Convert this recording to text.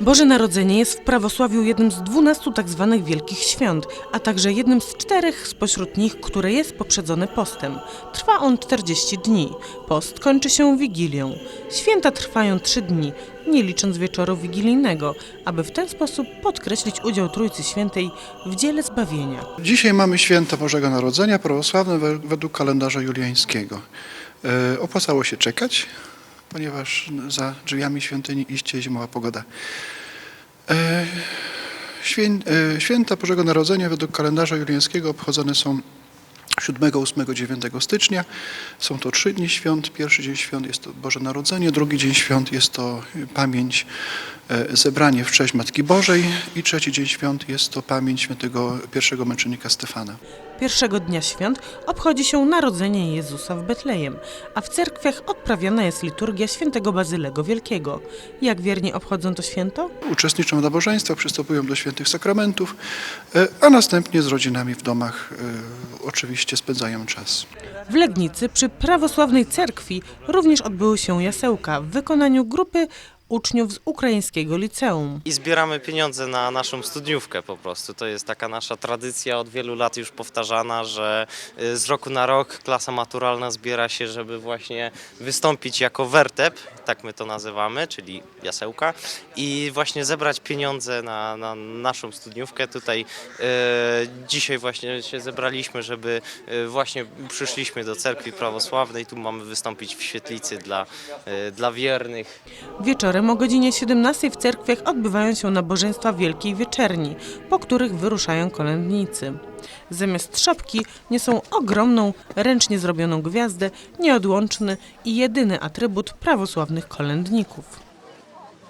Boże Narodzenie jest w prawosławiu jednym z dwunastu tak zwanych wielkich świąt, a także jednym z czterech spośród nich, które jest poprzedzone postem. Trwa on 40 dni. Post kończy się Wigilią. Święta trwają trzy dni, nie licząc wieczoru wigilijnego, aby w ten sposób podkreślić udział Trójcy Świętej w dziele zbawienia. Dzisiaj mamy święto Bożego Narodzenia prawosławne we- według kalendarza juliańskiego. E, opłacało się czekać, ponieważ za drzwiami świątyni iście zimowa pogoda. E, e, święta Bożego Narodzenia według kalendarza juliańskiego obchodzone są 7, 8, 9 stycznia. Są to trzy dni świąt. Pierwszy dzień świąt jest to Boże Narodzenie, drugi dzień świąt jest to pamięć, e, zebranie w cześć Matki Bożej i trzeci dzień świąt jest to pamięć świętego pierwszego męczennika Stefana. Pierwszego dnia świąt obchodzi się Narodzenie Jezusa w Betlejem, a w cerkwiach odprawiana jest liturgia świętego Bazylego Wielkiego. Jak wierni obchodzą to święto? Uczestniczą w nabożeństwach, przystępują do świętych sakramentów, e, a następnie z rodzinami w domach e, oczywiście spędzają czas. W Legnicy przy prawosławnej cerkwi również odbyły się jasełka w wykonaniu grupy uczniów z ukraińskiego liceum. I zbieramy pieniądze na naszą studniówkę po prostu. To jest taka nasza tradycja od wielu lat już powtarzana, że y, z roku na rok klasa maturalna zbiera się, żeby właśnie wystąpić jako wertep, tak my to nazywamy, czyli jasełka i właśnie zebrać pieniądze na, na naszą studniówkę. Tutaj y, dzisiaj właśnie się zebraliśmy, żeby y, właśnie przyszliśmy do cerkwi prawosławnej. Tu mamy wystąpić w świetlicy dla, y, dla wiernych. Wieczorem o godzinie 17 w cerkwiach odbywają się nabożeństwa Wielkiej Wieczerni, po których wyruszają kolędnicy. Zamiast szopki niosą ogromną, ręcznie zrobioną gwiazdę, nieodłączny i jedyny atrybut prawosławnych kolędników.